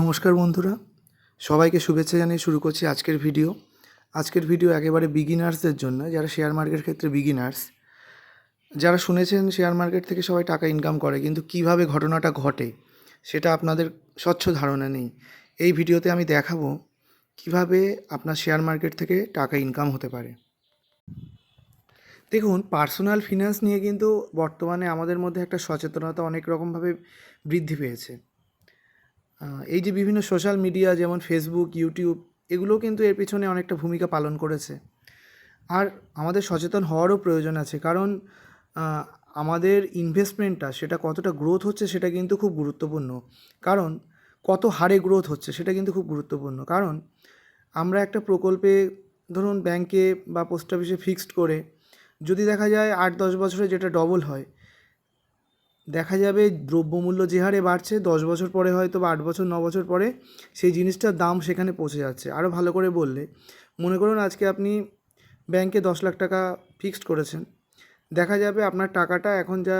নমস্কার বন্ধুরা। সবাইকে শুভেচ্ছা জানিয়ে শুরু করছি আজকের ভিডিও। আজকের ভিডিও একেবারে বিগিনার্সদের জন্য, যারা শেয়ার মার্কেট ক্ষেত্রে বিগিনার্স যারা শুনেছেন শেয়ার মার্কেট থেকে সবাই টাকা ইনকাম করে, কিন্তু কীভাবে ঘটনাটা ঘটে, সেটা আপনাদের স্বচ্ছ ধারণা নেই। এই ভিডিওতে আমি দেখাবো কীভাবে আপনার শেয়ার মার্কেট থেকে টাকা ইনকাম হতে পারে। দেখুন পার্সোনাল ফিনান্স নিয়ে কিন্তু বর্তমানে আমাদের মধ্যে একটা সচেতনতা অনেক রকমভাবে বৃদ্ধি পেয়েছে। এই যে বিভিন্ন সোশ্যাল মিডিয়া যেমন ফেসবুক ইউটিউব এগুলো কিন্তু এর পিছনে অনেকটা ভূমিকা পালন করেছে। আর আমাদের সচেতন হওয়ারও প্রয়োজন আছে, কারণ আমাদের ইনভেস্টমেন্টটা সেটা কতটা গ্রোথ হচ্ছে সেটা কিন্তু খুব গুরুত্বপূর্ণ। কারণ, কত হারে গ্রোথ হচ্ছে সেটা কিন্তু খুব গুরুত্বপূর্ণ। কারণ, আমরা একটা প্রকল্পে ধরুন ব্যাংকে বা পোস্ট অফিসে ফিক্সড করে যদি দেখা যায় আট দশ বছরে যেটা ডবল হয় দেখা যাবে দ্রব্যমূল্য যে হারে বাড়ছে, দশ বছর পরে হয়তো বা আট বছর, ন বছর পরে সেই জিনিসটার দাম সেখানে পৌঁছে যাচ্ছে। আরও ভালো করে বললে, মনে করুন আজকে আপনি ব্যাংকে দশ লাখ টাকা ফিক্সড করেছেন। দেখা যাবে আপনার টাকাটা এখন যা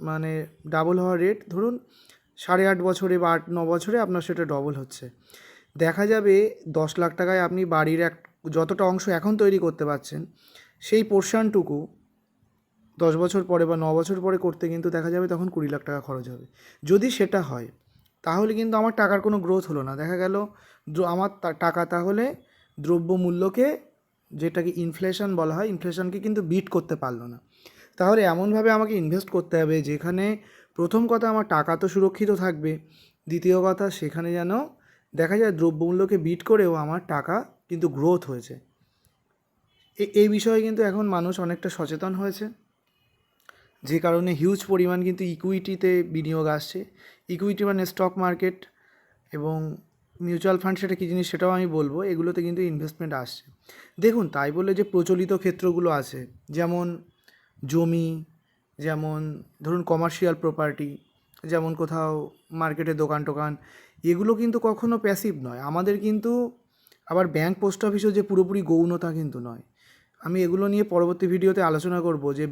মানে ডাবল হওয়ার রেট ধরুন সাড়ে আট বছরে বা আট, ন বছরে আপনার সেটা ডবল হচ্ছে। দেখা যাবে দশ লাখ টাকায় আপনি বাড়ির এক, যতটা অংশ এখন তৈরি করতে পারছেন, সেই পোর্শনটুকু দশ বছর পরে বা ন বছর পরে করতে কিন্তু দেখা যাবে তখন কুড়ি লাখ টাকা খরচ হবে। যদি সেটা হয়, তাহলে কিন্তু আমার টাকার কোনো গ্রোথ হলো না। দেখা গেল আমার টাকা তাহলে দ্রব্যমূল্যকে যেটাকে ইনফ্লেশন বলা হয় ইনফ্লেশনকে কিন্তু বিট করতে পারল না। তাহলে এমনভাবে আমাকে ইনভেস্ট করতে হবে যেখানে প্রথম কথা আমার টাকা তো সুরক্ষিত থাকবে, দ্বিতীয় কথা সেখানে যেন দেখা যায় দ্রব্যমূল্যকে বিট করেও আমার টাকা কিন্তু গ্রোথ হয়েছে। এই বিষয়ে কিন্তু এখন মানুষ অনেকটা সচেতন হয়েছে। যে কারণে হিউজ পরিমাণ কিন্তু ইকুইটিতে বিনিয়োগ আসছে। ইকুইটি মানে স্টক মার্কেট এবং মিউচুয়াল ফান্ড সেটা কী জিনিস সেটাও আমি বলব, এগুলোতে কিন্তু ইনভেস্টমেন্ট আসছে। দেখুন, তাই বলে যে প্রচলিত ক্ষেত্রগুলো আছে, যেমন জমি, যেমন ধরুন কমার্শিয়াল প্রপার্টি যেমন কোথাও মার্কেটে দোকান টোকান, এগুলো কিন্তু কখনো প্যাসিভ নয়। আমাদের কিন্তু আবার ব্যাংক পোস্ট অফিসও যে পুরোপুরি গৌণতা কিন্তু নয়। আমি এগুলো নিয়ে পরবর্তী ভিডিওতে আলোচনা করব যে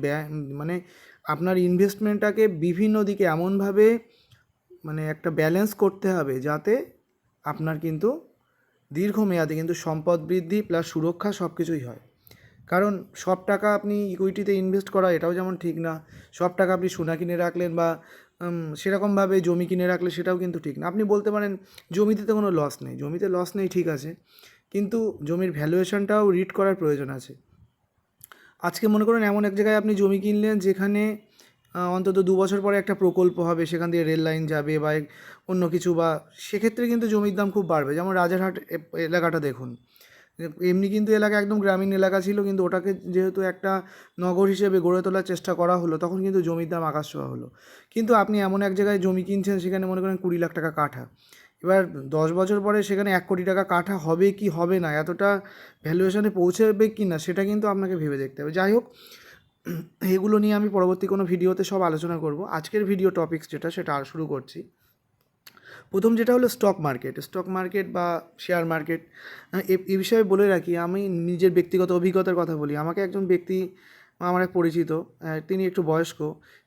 মানে আপনার ইনভেস্টমেন্টটাকে বিভিন্ন দিকে এমনভাবে মানে একটা ব্যালেন্স করতে হবে যাতে আপনার কিন্তু দীর্ঘমেয়াদে কিন্তু সম্পদ বৃদ্ধি প্লাস সুরক্ষা সব কিছুই হয়। কারণ সব টাকা আপনি ইকুইটিতে ইনভেস্ট করা এটাও যেমন ঠিক না, সব টাকা আপনি সোনা কিনে রাখলেন বা সেরকমভাবে জমি কিনে রাখলে সেটাও কিন্তু ঠিক না। আপনি বলতে পারেন জমিতে তো কোনো লস নেই, জমিতে লস নেই ঠিক আছে, কিন্তু জমির ভ্যালুয়েশনটাও রিড করার প্রয়োজন আছে। আজকে মনে করুন এমন এক জায়গায় আপনি জমি কিনলেন যেখানে অন্তত দু বছর পরে একটা প্রকল্প হবে, সেখান দিয়ে রেল লাইন যাবে বা অন্য কিছু বা সেক্ষেত্রে কিন্তু জমির দাম খুব বাড়বে। যেমন রাজারহাট এলাকাটা দেখুন। এমনি কিন্তু এলাকা একদম গ্রামীণ এলাকা ছিল, কিন্তু ওটাকে যেহেতু একটা নগর হিসেবে গড়ে তোলার চেষ্টা করা হলো, তখন কিন্তু জমির দাম আকাশ ছোঁয়া হলো। কিন্তু আপনি এমন এক জায়গায় জমি কিনছেন, সেখানে মনে করেন কুড়ি লাখ টাকা কাঠা। এবার দশ বছর পরে সেখানে এক কোটি টাকা কাঠা হবে কি হবে না? এতটা ভ্যালুয়েশনে পৌঁছবে কি না? সেটা কিন্তু আপনাকে ভেবে দেখতে হবে। যাই হোক, এগুলো নিয়ে আমি পরবর্তী কোনো ভিডিওতে সব আলোচনা করব। আজকের ভিডিও টপিকস যেটা, সেটা আর শুরু করছি। প্রথম যেটা হলো স্টক মার্কেট স্টক মার্কেট বা শেয়ার মার্কেট এ বিষয়ে বলে রাখি, আমি নিজের ব্যক্তিগত অভিজ্ঞতার কথা বলি। আমাকে একজন ব্যক্তি আমার এক পরিচিত তিনি একটু বয়স্ক,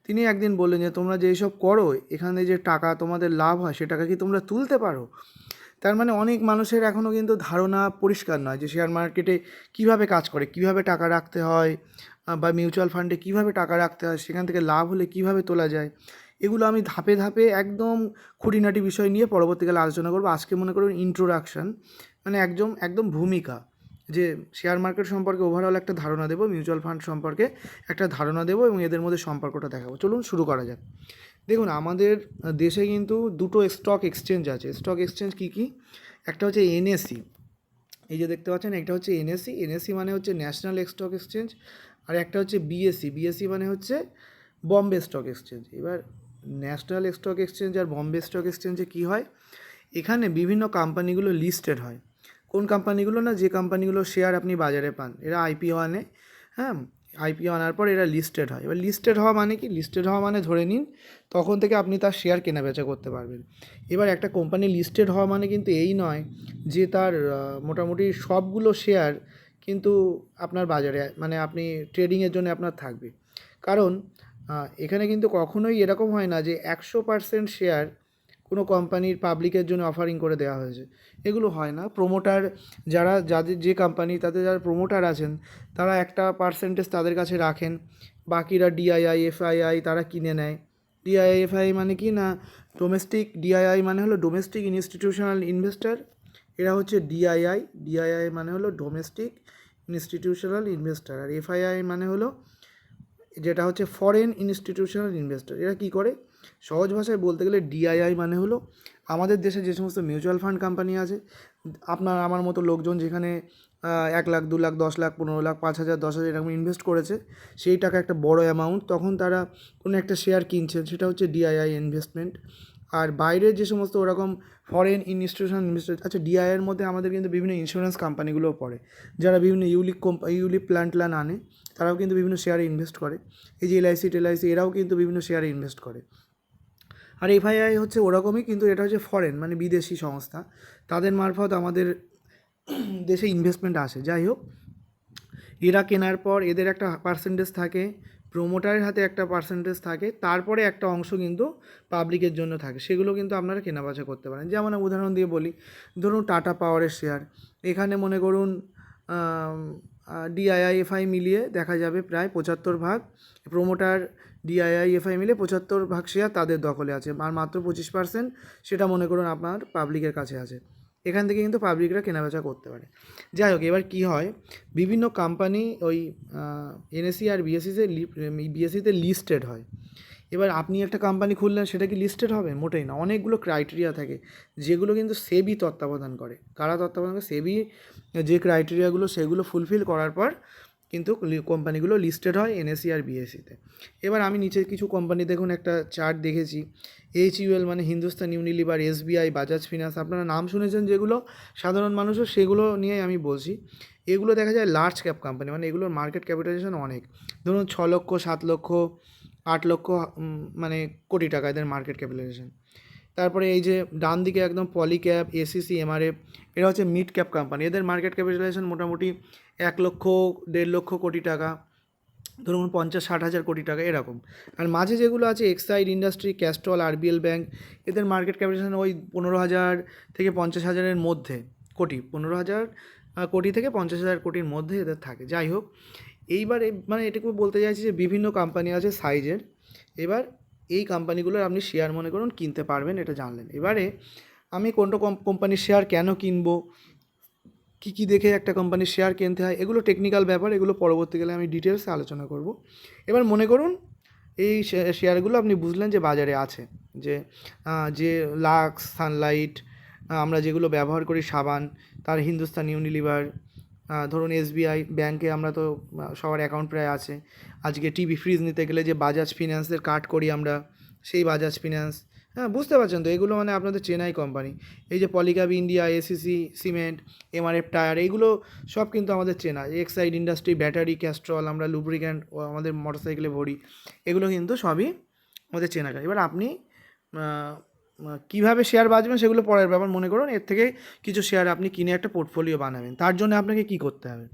তিনি একদিন বললেন যে, তোমরা যে সব করো, এখানে যে টাকা তোমাদের লাভ হয় সে টাকা কি তোমরা তুলতে পারো? তার মানে অনেক মানুষের এখনও কিন্তু ধারণা পরিষ্কার নয় যে শেয়ার মার্কেটে কীভাবে কাজ করে, কীভাবে টাকা রাখতে হয় বা মিউচুয়াল ফান্ডে কীভাবে টাকা রাখতে হয়, সেখান থেকে লাভ হলে কীভাবে তোলা যায়। এগুলো আমি ধাপে ধাপে একদম খুঁটিনাটি বিষয় নিয়ে পরবর্তীকালে আলোচনা করব। আজকে মনে করুন ইন্ট্রোডাকশন মানে একদম একদম ভূমিকা। যে শেয়ার মার্কেট সম্পর্কে ওভারঅল একটা ধারণা দেবো মিউচুয়াল ফান্ড সম্পর্কে একটা ধারণা দেবো এবং এদের মধ্যে সম্পর্কটা দেখাবো। চলুন শুরু করা যাক। দেখুন, আমাদের দেশে কিন্তু দুটো স্টক এক্সচেঞ্জ আছে। স্টক এক্সচেঞ্জ কী কী? একটা হচ্ছে এনএসসি এই যে দেখতে পাচ্ছেন একটা হচ্ছে এনএসসি এনএসসি মানে হচ্ছে ন্যাশনাল স্টক এক্সচেঞ্জ আর একটা হচ্ছে বিএসসি বিএসসি মানে হচ্ছে বম্বে স্টক এক্সচেঞ্জ এবার ন্যাশনাল স্টক এক্সচেঞ্জ আর বম্বে স্টক এক্সচেঞ্জে কী হয়? এখানে বিভিন্ন কোম্পানিগুলো লিস্টেড হয়। কোন কোম্পানিগুলো না, যে কোম্পানিগুলো শেয়ার আপনি বাজারে পান, এরা আইপিও আনে হ্যাঁ আইপিও আনার পর এরা লিস্টেড হয়। এবার লিস্টেড হওয়া মানে কি? লিস্টেড হওয়া মানে ধরে নিন, তখন থেকে আপনি তার শেয়ার কেনা বেচা করতে পারবেন। এবার একটা কোম্পানি লিস্টেড হওয়া মানে কিন্তু এই নয় যে তার মোটামুটি সবগুলো শেয়ার কিন্তু আপনার বাজারে মানে আপনি ট্রেডিংয়ের জন্য আপনার থাকবে। কারণ এখানে কিন্তু কখনোই এরকম হয় না যে একশো পার্সেন্ট শেয়ার কোনো কোম্পানির পাবলিকের জন্য অফারিং করে দেওয়া হয়েছে। এগুলো হয় না। প্রোমোটার যারা, যাদের যে কোম্পানি তাতে যারা প্রোমোটার আছেন, তারা একটা পার্সেন্টেজ তাদের কাছে রাখেন। বাকিরা ডিআইআই এফআইআই তারা কিনে নেয়। ডিআইআই এফআই মানে কি না? ডোমেস্টিক ডিআইআই মানে হলো ডোমেস্টিক ইনস্টিটিউশনাল ইনভেস্টর এরা হচ্ছে ডিআইআই ডিআইআই মানে হলো ডোমেস্টিক ইনস্টিটিউশনাল ইনভেস্টার আর এফআইআই মানে হলো, যেটা হচ্ছে ফরেন ইনস্টিটিউশনাল ইনভেস্টর এরা কী করে? সহজ ভাষায় বলতে গেলে ডিআইআই মানে হলো আমাদের দেশে যে সমস্ত মিউচুয়াল ফান্ড কোম্পানি আছে, আপনার আমার মতো লোকজন যেখানে এক লাখ, দু লাখ, দশ লাখ, পনেরো লাখ, পাঁচ হাজার, দশ হাজার এরকম ইনভেস্ট করেছে, সেই টাকা একটা বড় অ্যামাউন্ট তখন তারা কোনো একটা শেয়ার কিনছেন, সেটা হচ্ছে ডিআইআই ইনভেস্টমেন্ট আর বাইরের যে সমস্ত ওরকম ফরেন ইনস্টিটিউশনাল ইনভেস্টার আচ্ছা ডিআইয়ের মধ্যে আমাদের কিন্তু বিভিন্ন ইন্স্যুরেন্স কোম্পানিগুলোও পড়ে, যারা বিভিন্ন ইউলিক কোম্পা ইউলিক প্ল্যান আনে, তারাও কিন্তু বিভিন্ন শেয়ারে ইনভেস্ট করে। এই যে এলআইসি টেলআইসি এরাও কিন্তু বিভিন্ন শেয়ারে ইনভেস্ট করে। আর এফআইআই হচ্ছে ওরকমই, কিন্তু এটা হচ্ছে ফরেন মানে বিদেশি সংস্থা। তাদের মারফত আমাদের দেশে ইনভেস্টমেন্ট আসে। যাই হোক, এরা কেনার পর এদের একটা পার্সেন্টেজ থাকে প্রোমোটারের হাতে একটা পার্সেন্টেজ থাকে, তারপরে একটা অংশ কিন্তু পাবলিকের জন্য থাকে। সেগুলো কিন্তু আপনারা কেনাবেচা করতে পারেন। যেমন উদাহরণ দিয়ে বলি, ধরুন টাটা পাওয়ারের শেয়ার এখানে মনে করুন ডিআইআইএফআই মিলিয়ে দেখা যাবে প্রায় পঁচাত্তর ভাগ। প্রোমোটার ডিআইআইএফআই মিলে পঁচাত্তর ভাগ শেয়ার তাদের দখলে আছে। আর মাত্র পঁচিশ পার্সেন্ট সেটা মনে করুন আপনার পাবলিকের কাছে আছে। এখান থেকে কিন্তু পাবলিকরা কেনাবেচা করতে পারে। যাই হোক, এবার কী হয়? বিভিন্ন কোম্পানি ওই এনএসসি আর বিএসসিতে বিএসসিতে লিস্টেড হয়। এবার আপনি একটা কোম্পানি খুললেন, সেটা কি লিস্টেড হবে? মোটেই না। অনেকগুলো ক্রাইটেরিয়া থাকে, যেগুলো কিন্তু সেবি তত্ত্বাবধান করে। কারা তত্ত্বাবধান করে? সেবি যে ক্রাইটেরিয়াগুলো সেগুলো ফুলফিল করার পর কিন্তু কোম্পানিগুলো লিস্টেড হয় এনএসসি আর বিএসসিতে এবার আমি নিচে কিছু কোম্পানি দেখুন, একটা চার্ট দেখেছি। এইচ ইউএল মানে Hindustan Unilever SBI Bajaj finance আপনারা নাম শুনেছেন যেগুলো, সাধারণ মানুষও সেগুলো নিয়ে আমি বলছি। এগুলো দেখা যায় লার্জ ক্যাপ কোম্পানি মানে এগুলোর মার্কেট ক্যাপিটালাইজেশন অনেক। ধরুন, ছ লক্ষ, সাত লক্ষ, আট লক্ষ মানে কোটি টাকা এদের মার্কেট ক্যাপিটালাইজেশন তারপরে এই যে ডান দিকে একদম পলিক্যাপ এসিসি এমআরএফ এরা হচ্ছে মিড ক্যাপ কোম্পানি এদের মার্কেট ক্যাপিটালাইজেশন মোটামুটি এক লক্ষ, দেড় লক্ষ কোটি টাকা, ধরুন পঞ্চাশ, ষাট হাজার কোটি টাকা, এরকম। আর মাঝে যেগুলো আছে Exide industry Castrol RBL bank এদের মার্কেট ক্যাপিটালাইজেশন ওই পনেরো হাজার থেকে পঞ্চাশ হাজারের মধ্যে কোটি, পনেরো হাজার কোটি থেকে পঞ্চাশ হাজার কোটির মধ্যে এদের থাকে। যাই হোক, এইবার এই- মানে এটুকু বলতে চাইছি যে বিভিন্ন কোম্পানি আছে সাইজের এবার এই কোম্পানিগুলোর আপনি শেয়ার মনে করুন কিনতে পারবেন, এটা জানলেন। এবারে আমি কোনটা কোম্পানির শেয়ার কেন কিনবো? কী কী দেখে একটা কোম্পানির শেয়ার কিনতে হয়? এগুলো টেকনিক্যাল ব্যাপার, এগুলো পরবর্তীকালে আমি ডিটেলসে আলোচনা করব। এবার মনে করুন, এই শেয়ারগুলো আপনি বুঝলেন যে বাজারে আছে। যে যে লাক্স সানলাইট আমরা যেগুলো ব্যবহার করি সাবান, তার হিন্দুস্তান ইউনিলিভার ধরুন এসবিআই ব্যাংকে আমরা তো সবার অ্যাকাউন্ট প্রায় আছে। আজকে টিভি ফ্রিজ নিতে গেলে যে বাজাজ ফিন্যান্সের কার্ড করি আমরা, সেই বাজাজ ফিন্যান্স হ্যাঁ বুঝতে পারছেন তো? এগুলো মানে আপনাদের চেনাই কোম্পানি এই যে Polycab India ACC cement MRF tyre এইগুলো সব কিন্তু আমাদের চেনা। এক্সাইড ইন্ডাস্ট্রি ব্যাটারি ক্যাস্ট্রল আমরা লুব্রিক্যান্ট ও আমাদের মোটরসাইকেলে ভরি। এগুলো কিন্তু সবই আমাদের চেনা এবার আপনি কীভাবে শেয়ার বাঁচবেন সেগুলো পরের ব্যাপার, মনে করুন। এর থেকে কিছু শেয়ার আপনি কিনে একটা পোর্টফোলিও বানাবেন। তার জন্য আপনাকে কি করতে হবে?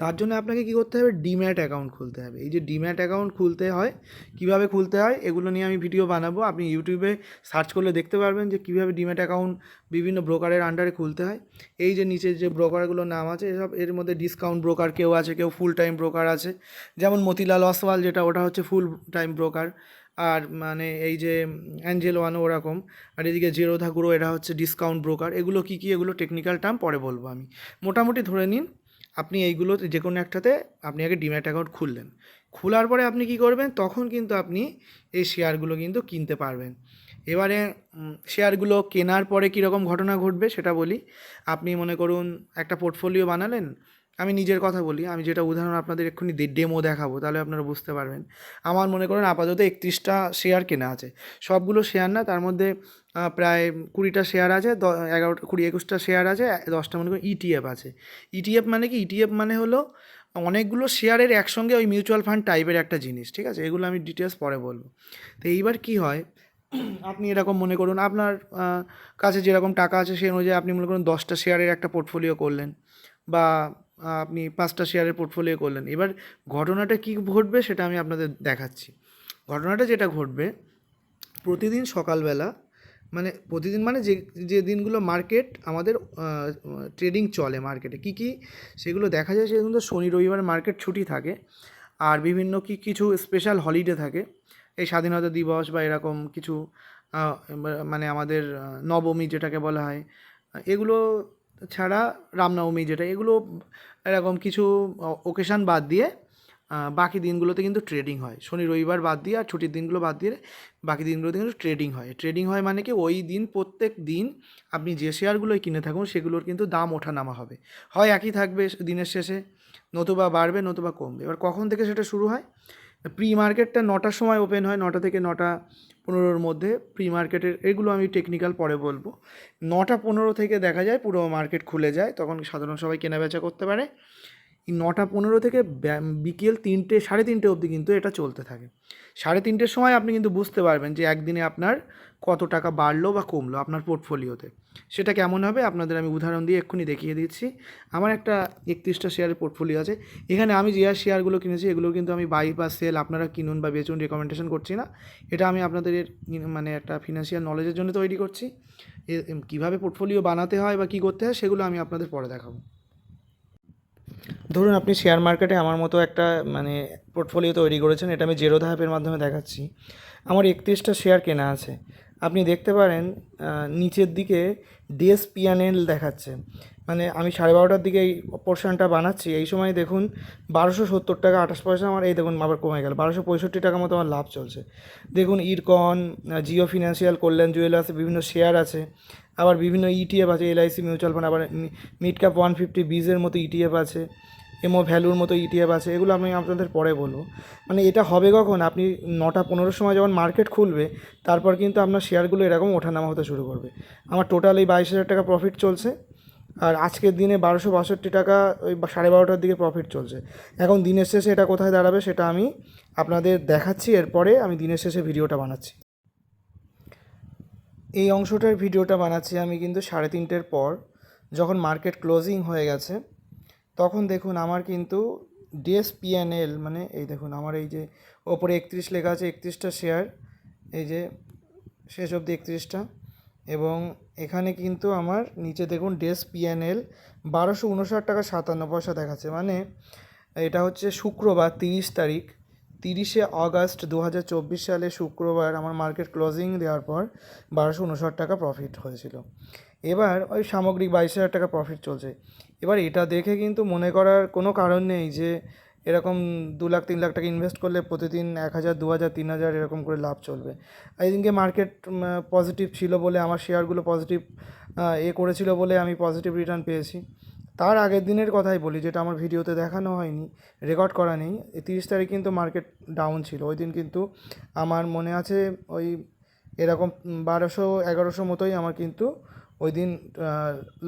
তার জন্য আপনাকে কী করতে হবে? ডিম্যাট অ্যাকাউন্ট খুলতে হবে। এই যে ডিম্যাট অ্যাকাউন্ট খুলতে হয়, কীভাবে খুলতে হয়, এগুলো নিয়ে আমি ভিডিও বানাবো। আপনি ইউটিউবে সার্চ করলে দেখতে পারবেন যে কীভাবে ডিম্যাট অ্যাকাউন্ট বিভিন্ন ব্রোকারের আন্ডারে খুলতে হয়। এই যে নিচে যে ব্রোকারগুলোর নাম আছে, এসব এর মধ্যে ডিসকাউন্ট ব্রোকার কেউ আছে, কেউ ফুল টাইম ব্রোকার আছে। যেমন মতিলাল অসওয়াল যেটা, ওটা হচ্ছে ফুল টাইম ব্রোকার আর মানে এই যে অ্যাঞ্জেল ওয়ানও ওরকম, আর এদিকে জেরোধা গুরো এরা হচ্ছে ডিসকাউন্ট ব্রোকার এগুলো কী কী? এগুলো টেকনিক্যাল টার্ম পরে বলব আমি। মোটামুটি ধরে নিন, আপনি এইগুলো যে কোনো একটাতে আপনি আগে ডিম্যাট অ্যাকাউন্ট খুললেন। খোলার পরে আপনি কি করবেন? তখন কিন্তু আপনি এই শেয়ারগুলো কিন্তু কিনতে পারবেন। এবারে শেয়ারগুলো কেনার পরে কীরকম ঘটনা ঘটবে সেটা বলি। আপনি মনে করুন, একটা পোর্টফোলিও বানালেন আমি নিজের কথা বলি, আমি যেটা উদাহরণ আপনাদের এক্ষুনি ডেমো দেখাবো, তাহলে আপনারা বুঝতে পারবেন। আমার মনে করেন আপাতত একত্রিশটা শেয়ার কেনা আছে। সবগুলো শেয়ার না, তার মধ্যে প্রায় কুড়িটা শেয়ার আছে এগারোটা কুড়ি, একুশটা শেয়ার আছে দশটা মনে করুন ইটিএফ আছে। ইটিএফ মানে কি? ইটিএফ মানে হলো অনেকগুলো শেয়ারের একসঙ্গে ওই মিউচুয়াল ফান্ড টাইপের একটা জিনিস, ঠিক আছে? এগুলো আমি ডিটেলস পরে বলব। তো এইবার কি হয়, আপনি এরকম মনে করুন, আপনার কাছে যেরকম টাকা আছে সেই অনুযায়ী আপনি মনে করুন দশটা শেয়ারের একটা পোর্টফোলিও করলেন, বা আপনি পাঁচটা শেয়ারের পোর্টফোলিও করলেন। এবার ঘটনাটা কী ঘটবে সেটা আমি আপনাদের দেখাচ্ছি। ঘটনাটা যেটা ঘটবে, প্রতিদিন সকালবেলা মানে প্রতিদিন মানে যে যে দিনগুলো মার্কেট আমাদের ট্রেডিং চলে মার্কেটে কী কী সেগুলো দেখা যায় সেগুলো শনি, রবিবার মার্কেট ছুটি থাকে। আর বিভিন্ন কি কিছু স্পেশাল হলিডে থাকে। এই স্বাধীনতা দিবস বা এরকম কিছু মানে আমাদের নবমী যেটাকে বলা হয়, এগুলো ছাড়া রামনবমী যেটা, এগুলো এরকম কিছু ওকেশান বাদ দিয়ে বাকি দিনগুলোতে কিন্তু ট্রেডিং হয়। শনি রবিবার বাদ দিয়ে আর ছুটির দিনগুলো বাদ দিয়ে বাকি দিনগুলোতে কিন্তু ট্রেডিং হয়। ট্রেডিং হয় মানে কি ওই দিন, প্রত্যেক দিন আপনি যে শেয়ারগুলোই কিনে থাকুন, সেগুলোর কিন্তু দাম ওঠানামা হবে। হয় একই থাকবে দিনের শেষে, নতুবা বাড়বে, নতুবা কমবে। এবার কখন থেকে সেটা শুরু হয়? প্রি মার্কেটটা নটার সময় ওপেন হয়, নটা থেকে নটা পনেরোর মধ্যে প্রি মার্কেটের এগুলো আমি টেকনিক্যাল পরে বলব। নটা পনেরো থেকে দেখা যায় পুরো মার্কেট খুলে যায়, তখন সাধারণ সবাই কেনাবেচা করতে পারে। নটা পনেরো থেকে বিকেল তিনটে, সাড়ে তিনটে অবধি কিন্তু এটা চলতে থাকে। সাড়ে তিনটের সময় আপনি কিন্তু বুঝতে পারবেন যে একদিনে আপনার কত টাকা বাড়লো বা কমলো আপনার পোর্টফোলিওতে সেটা কেমন হবে আপনাদের আমি উদাহরণ দিয়ে এক্ষুনি দেখিয়ে দিচ্ছি। আমার একটা একত্রিশটা শেয়ারের পোর্টফোলিও আছে। এখানে আমি যে শেয়ারগুলো কিনেছি, এগুলো কিন্তু আমি বাই বা সেল আপনারা কিনুন বা বেচুন রেকমেন্ডেশন করছি না। এটা আমি আপনাদের মানে একটা ফিনান্সিয়াল নলেজের জন্য তৈরি করছি। কীভাবে পোর্টফোলিও বানাতে হয় বা কী করতে হয় সেগুলো আমি আপনাদের পরে দেখাবো। ধরুন আপনি শেয়ার মার্কেটে আমার মতো একটা মানে পোর্টফোলিও তৈরি করেছেন, এটা আমি জেরো ধাপের মাধ্যমে দেখাচ্ছি। আমার একত্রিশটা শেয়ার কেনা আছে। আপনি দেখতে পারেন নিচের দিকে ডিএসপিএনএল দেখাচ্ছে। মানে আমি সাড়ে বারোটার দিকে এই পোর্শনটা বানাচ্ছি। এই সময় দেখুন, বারোশো সত্তর টাকা আঠাশ পয়সা আমার, এই দেখুন আবার কমে গেল। বারোশো পঁয়ষট্টি টাকা মতো আমার লাভ চলছে। দেখুন, ইরকন জিও ফিনান্সিয়াল, কল্যাণ জুয়েলার্স, বিভিন্ন শেয়ার আছে। আবার বিভিন্ন ইটিএফ আছে এলআইসি মিউচুয়াল ফান্ড আবার মিড ক্যাপ ওয়ান ফিফটি বিজের মতো ইটিএফ আছে। এমও ভ্যালুর মতো ইটিএফ আছে, এগুলো আমি আপনাদের পরে বলব। মানে এটা হবে কখন? আপনি নটা পনেরোর সময় যখন মার্কেট খুলবে, তারপর কিন্তু আপনার শেয়ারগুলো এরকম ওঠানামা হতে শুরু করবে। আমার টোটাল এই বাইশ হাজার টাকা প্রফিট চলছে, আর আজকের দিনে বারোশো বাষট্টি টাকা, ওই সাড়ে বারোটার দিকে প্রফিট চলছে। এখন দিনের শেষে এটা কোথায় দাঁড়াবে সেটা আমি আপনাদের দেখাচ্ছি, এরপরে আমি দিনের শেষে ভিডিওটা বানাচ্ছি। এই অংশটার ভিডিওটা বানাচ্ছি আমি কিন্তু সাড়ে তিনটের পর, যখন মার্কেট ক্লোজিং হয়ে গেছে তখন দেখুন আমার কিন্তু ডিএসপিএনএল মানে এই দেখুন আমার এই যে ওপরে একত্রিশ লেখা আছে, একত্রিশটা শেয়ার, এই যে শেষ অবধি একত্রিশটা। এবং এখানে কিন্তু আমার নিচে দেখুন ডেস ডিএসপিএনএল বারোশো উনষাট টাকা সাতান্ন পয়সা দেখাচ্ছে। মানে এটা হচ্ছে শুক্রবার তিরিশ তারিখ, তিরিশে আগস্ট দু হাজার চব্বিশ সালে শুক্রবার আমার মার্কেট ক্লোজিং দেওয়ার পর বারোশো উনষাট টাকা প্রফিট হয়েছিল। এবার ওই সামগ্রিক বাইশ হাজার টাকা প্রফিট চলছে। এবার এটা দেখে কিন্তু মনে করার কোনো কারণ নেই যে এরকম দু লাখ, তিন লাখ টাকা ইনভেস্ট করলে প্রতিদিন এক হাজার, দু হাজার, তিন হাজার এরকম করে লাভ চলবে। এই দিনকে মার্কেট পজিটিভ ছিল বলে, আমার শেয়ারগুলো পজিটিভ এ করেছিল বলে আমি পজিটিভ রিটার্ন পেয়েছি। তার আগের দিনের কথাই বলি, যেটা আমার ভিডিওতে দেখানো হয়নি রেকর্ড করা নেই তিরিশ তারিখ কিন্তু মার্কেট ডাউন ছিল। ওই দিন কিন্তু আমার মনে আছে ওই এরকম বারোশো, এগারোশো মতোই আমার কিন্তু ওই দিন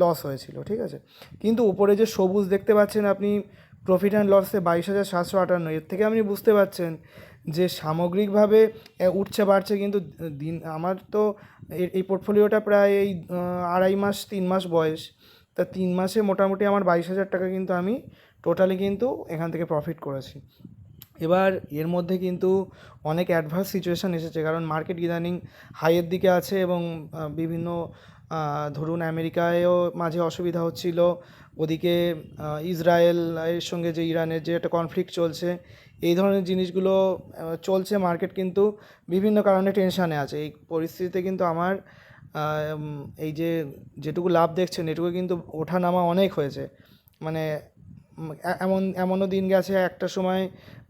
লস হয়েছিল, ঠিক আছে? কিন্তু উপরে যে সবুজ দেখতে পাচ্ছেন আপনি প্রফিট অ্যান্ড লসে বাইশ হাজার সাতশো আটান্ন। এর থেকে আপনি বুঝতে পারছেন যে সামগ্রিকভাবে উঠছে, বাড়ছে, কিন্তু দিন, আমার তো এই- পোর্টফোলিওটা প্রায় এই আড়াই মাস, তিন মাস বয়স। তা তিন মাসে মোটামুটি আমার বাইশ হাজার টাকা কিন্তু আমি টোটালি কিন্তু এখান থেকে প্রফিট করেছি। এবার এর মধ্যে কিন্তু অনেক অ্যাডভার্স সিচুয়েশান এসেছে, কারণ মার্কেট ইদানিং হাইয়ের দিকে আছে এবং বিভিন্ন ধরুন আমেরিকায়ও মাঝে অসুবিধা হচ্ছিল, ওদিকে ইসরায়েল এর সঙ্গে যে ইরানের যে একটা কনফ্লিক্ট চলছে, এই ধরনের জিনিসগুলো চলছে মার্কেট কিন্তু বিভিন্ন কারণে টেনশানে আছে। এই পরিস্থিতিতে কিন্তু আমার এই যে যেটুকু লাভ দেখছেন, এটুকু কিন্তু ওঠানামা অনেক হয়েছে। মানে এমন, এমনও দিন গেছে একটা সময়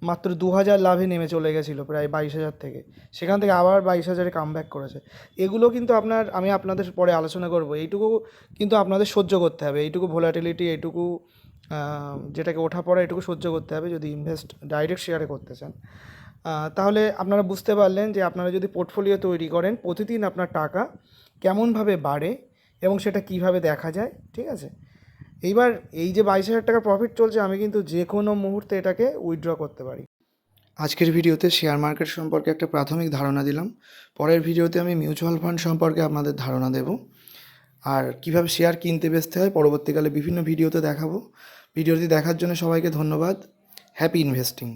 মাত্র দু হাজার লাভে নেমে চলে গেছিল প্রায় বাইশ হাজার থেকে। সেখান থেকে আবার বাইশ হাজারে কাম ব্যাক করেছে। এগুলো কিন্তু আপনার, আমি আপনাদের পরে আলোচনা করব। এইটুকু কিন্তু আপনাদের সহ্য করতে হবে। এইটুকু ভোলাটিলিটি এইটুকু যেটাকে ওঠা পড়া এটুকু সহ্য করতে হবে যদি ইনভেস্ট ডাইরেক্ট শেয়ারে করতে চান। তাহলে আপনারা বুঝতে পারলেন যে আপনারা যদি পোর্টফোলিও তৈরি করেন, প্রতিদিন আপনার টাকা কেমনভাবে বাড়ে এবং সেটা কীভাবে দেখা যায়, ঠিক আছে? এইবার এই যে বাইশ হাজার টাকা প্রফিট চলছে, আমি কিন্তু যে কোনো মুহূর্তে এটাকে উইথড্র করতে পারি। আজকের ভিডিওতে শেয়ার মার্কেট সম্পর্কে একটা প্রাথমিক ধারণা দিলাম। পরের ভিডিওতে আমি মিউচুয়াল ফান্ড সম্পর্কে আপনাদের ধারণা দেব। আর কীভাবে শেয়ার কিনতে বেচতে হয়, পরবর্তীকালে বিভিন্ন ভিডিওতে দেখাবো। ভিডিওটি দেখার জন্য সবাইকে ধন্যবাদ। Happy investing